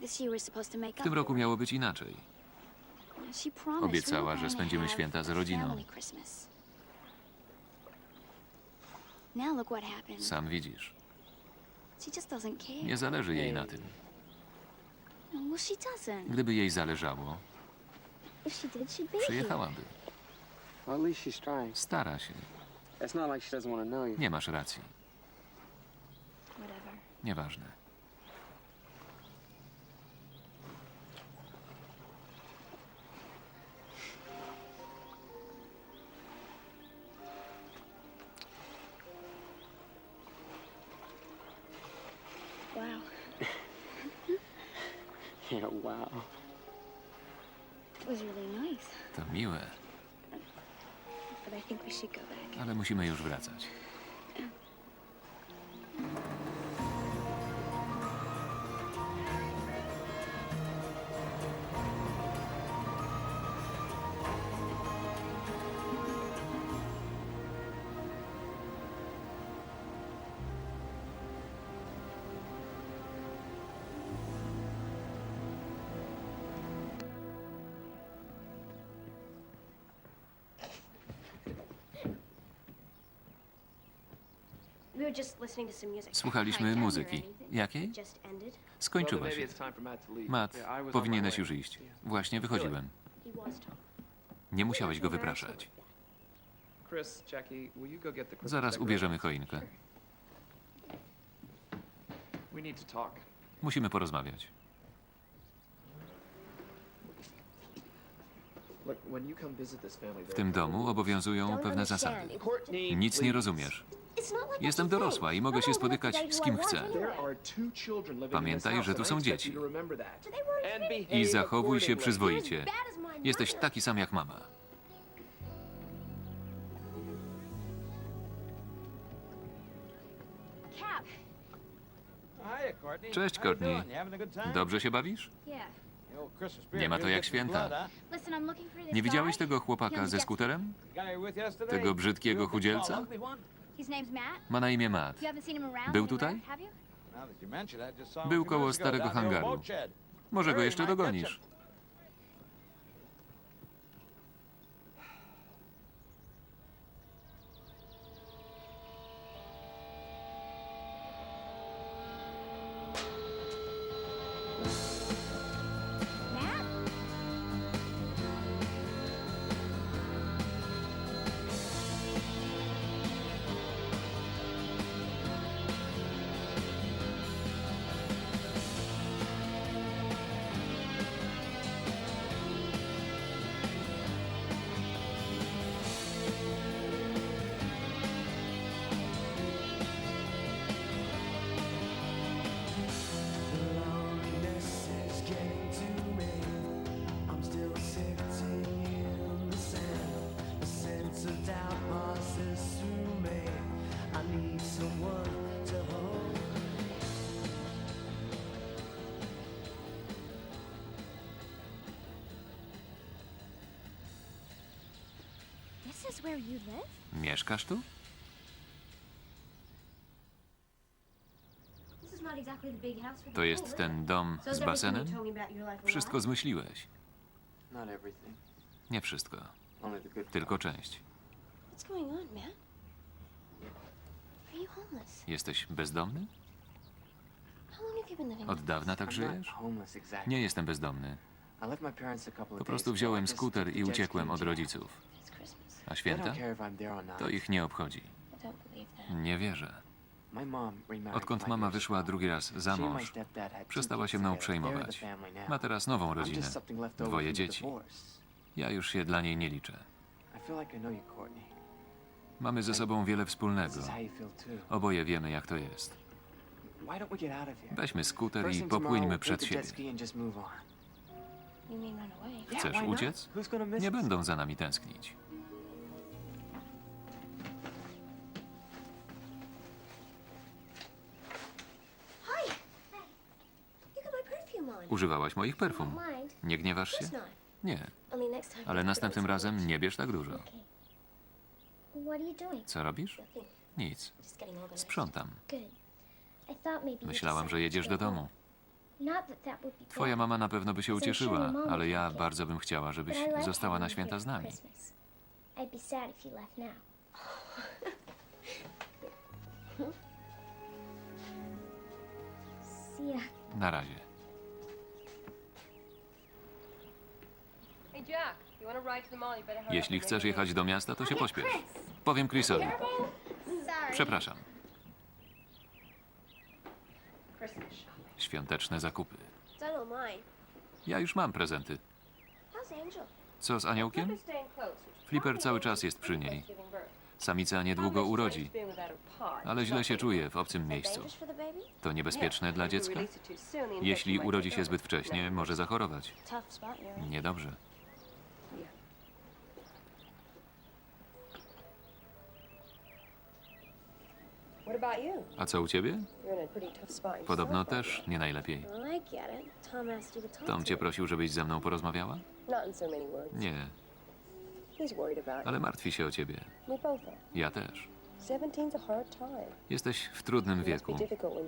W tym up roku miało być inaczej. Obiecała, że spędzimy święta z rodziną. family Christmas. Now look what happened. Sam widzisz. She just doesn't care. Nie zależy jej na tym. No, well, she doesn't. Gdyby jej zależało, If she did, she'd be przyjechałaby. Well, at least she's trying. Stara się. It's not like she doesn't want to know you. Nie masz racji. Nieważne. Yeah, wow. It was really nice. To miłe, But I think we should go back. ale musimy już wracać. Słuchaliśmy muzyki. Jakiej? Skończyła się. Matt, powinieneś już iść. Właśnie wychodziłem. Nie musiałeś go wypraszać. Zaraz ubierzemy choinkę. Musimy porozmawiać. W tym domu obowiązują pewne zasady. Nic nie rozumiesz. Jestem dorosła i mogę się spotykać z kim chcę. Pamiętaj, że tu są dzieci. I zachowuj się przyzwoicie. Jesteś taki sam jak mama. Cześć, Courtney. Dobrze się bawisz? Nie ma to jak święta. Nie widziałeś tego chłopaka ze skuterem? Tego brzydkiego chudzielca? Ma na imię Matt. Był tutaj? Był koło starego hangaru. Może go jeszcze dogonisz. Is where you live? Mieszkasz tu? To jest ten dom z basenem? Wszystko zmyśliłeś. Nie wszystko. Tylko część. What's going on, Matt? Are you homeless? Jesteś bezdomny? How long have you been living Od dawna tak żyjesz? Nie jestem bezdomny. Po prostu wziąłem skuter i uciekłem od rodziców. A święta? To ich nie obchodzi. Nie wierzę. Odkąd mama wyszła drugi raz za mąż, przestała się mną przejmować. Ma teraz nową rodzinę. Dwoje dzieci. Ja już się dla niej nie liczę. Mamy ze sobą wiele wspólnego. Oboje wiemy, jak to jest. Weźmy skuter i popłyńmy przed siebie. Chcesz uciec? Nie będą za nami tęsknić. Używałaś moich perfum. Nie gniewasz się? Nie, ale następnym razem nie bierz tak dużo. Co robisz? Nic. Sprzątam. Myślałam, że jedziesz do domu. Twoja mama na pewno by się ucieszyła, ale ja bardzo bym chciała, żebyś została na święta z nami. Christmas. I'd Jeśli chcesz jechać do miasta, to się pośpiesz. Powiem Chrisowi. Przepraszam. Świąteczne zakupy. Ja już mam prezenty. Co z aniołkiem? Flipper cały czas jest przy niej. Samica niedługo urodzi, ale źle się czuje w obcym miejscu. To niebezpieczne dla dziecka? Jeśli urodzi się zbyt wcześnie, może zachorować. Niedobrze. A co u ciebie? Podobno też nie najlepiej. Tom cię prosił, żebyś ze mną porozmawiała? Nie, ale martwi się o ciebie. Ja też. Jesteś w trudnym wieku.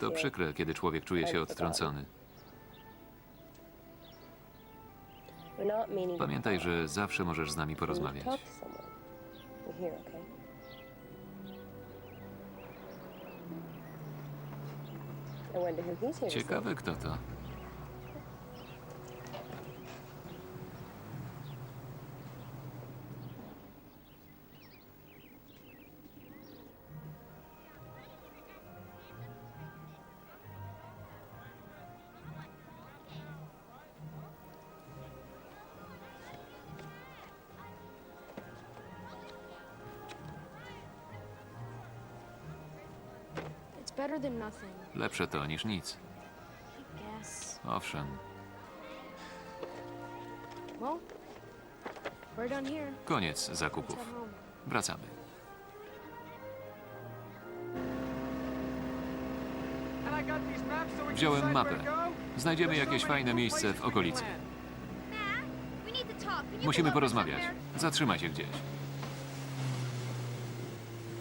To przykre, kiedy człowiek czuje się odtrącony. Pamiętaj, że zawsze możesz z nami porozmawiać. Ciekawe kto to. It's better than nothing, Lepsze to niż nic. Owszem. Well, we're done here. Koniec Let's zakupów. home. Wracamy. Wziąłem mapę. Znajdziemy jakieś fajne miejsce w okolicy. Musimy porozmawiać. Zatrzymaj się gdzieś. You're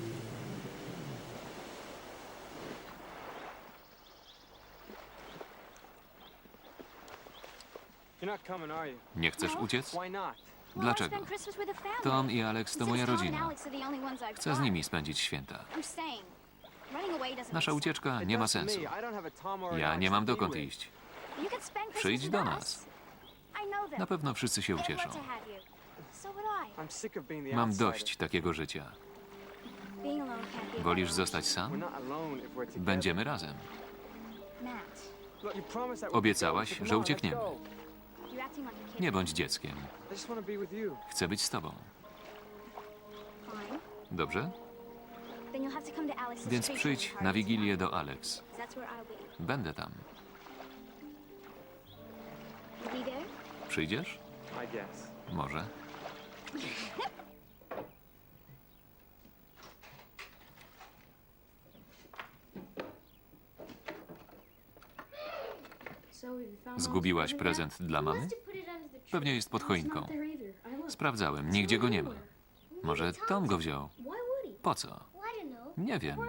not coming, are you? Nie chcesz uciec? Why not? Well, I Dlaczego? spend Christmas with a family. Tom i Alex to moja rodzina. Chcę z nimi spędzić święta. I'm saying, running away doesn't Nasza ucieczka nie ma sensu. Ja nie mam dokąd iść. Przyjdź do nas. Na pewno wszyscy się ucieszą. Mam dość takiego życia. Wolisz zostać sam? Będziemy razem. Obiecałaś, że uciekniemy. Nie bądź dzieckiem. I just want to be with you. Chcę być z tobą. Fine. Dobrze? Then you'll have to come to Alex's Więc przyjdź na Wigilię do Alex. 'cause That's where I'll be. Będę tam. You be there? Przyjdziesz? I guess. Może. Zgubiłaś prezent dla mamy? Pewnie jest pod choinką. Sprawdzałem, nigdzie go nie ma. Może Tom go wziął. Po co? Nie wiem.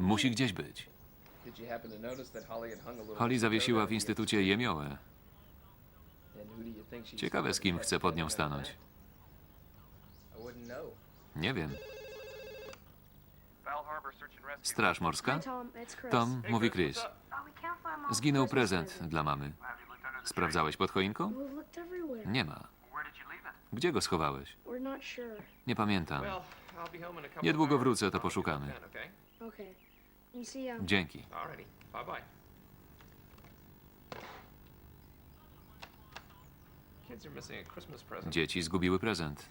Musi gdzieś być. Holly zawiesiła w instytucie jemiołę. Ciekawe, z kim chce pod nią stanąć. Nie wiem. Straż morska? Tom. Mówi Chris. Zginął prezent dla mamy. Sprawdzałeś pod choinką? Nie ma. Gdzie go schowałeś? Nie pamiętam. Niedługo wrócę, to poszukamy. Dzięki. Dzieci zgubiły prezent.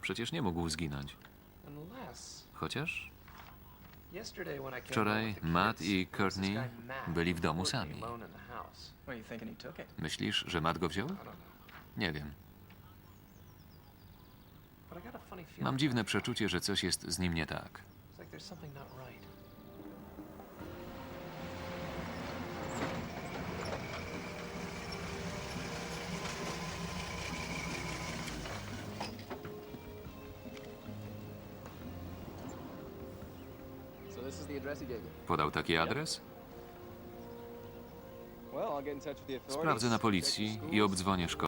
Przecież nie mógł zginąć. Chociaż Wczoraj Matt i Courtney byli w domu sami. myślisz, że Matt go wziął? Nie wiem. Mam dziwne przeczucie, że coś jest z nim nie tak. Podał taki adres? Sprawdzę na policji i obdzwonię szkołę.